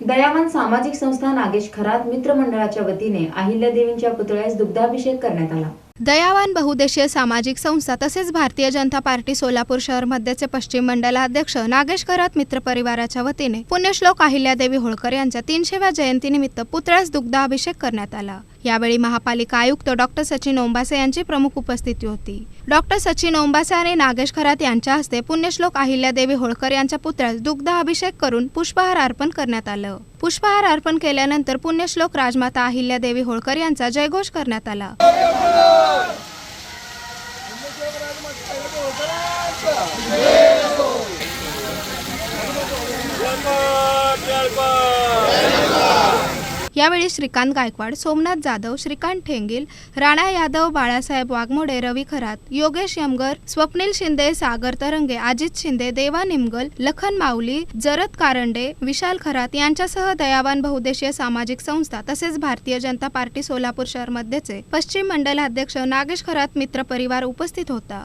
दयावान सामाजिक संस्था नागेश खरात मित्रमंडळाच्या वतीने अहिल्यादेवींच्या पुतळ्यास दुग्धाभिषेक करण्यात आला. दयावान बहुदेशीय सामाजिक संस्था तसेच भारतीय जनता पार्टी सोलापूर शहर मध्यचे पश्चिम मंडलाध्यक्ष नागेश करत मित्र परिवाराच्या वतीने पुण्यश्लोक अहिल्यादेवी होळकर यांच्या तीनशेव्या जयंतीनिमित्त पुतळ्यास दुग्धाभिषेक करण्यात आला. यावेळी महापालिका आयुक्त डॉक्टर सचिन ओंबासे यांची प्रमुख उपस्थिती होती. डॉक्टर सचिन ओंबासे आणि नागेश खरात यांच्या हस्ते पुण्यश्लोक अहिल्यादेवी होळकर यांच्या पुतळ्यास दुग्ध अभिषेक करून पुष्पहार अर्पण करण्यात आलं. पुष्पहार अर्पण केल्यानंतर पुण्यश्लोक राजमाता अहिल्यादेवी होळकर यांचा जयघोष करण्यात आला. यावेळी श्रीकांत गायकवाड सोमनाथ जाधव श्रीकांत ठेंगील राणा यादव बाळासाहेब वाघमोडे रवी खरात योगेश यमगर स्वप्नील शिंदे सागर तरंगे अजित शिंदे देवा निमगल लखन माऊली जरत कारंडे विशाल खरात यांच्यासह दयावान बहुदेशीय सामाजिक संस्था तसेच भारतीय जनता पार्टी सोलापूर शहर मध्येचे पश्चिम मंडल अध्यक्ष नागेश खरात मित्र परिवार उपस्थित होता.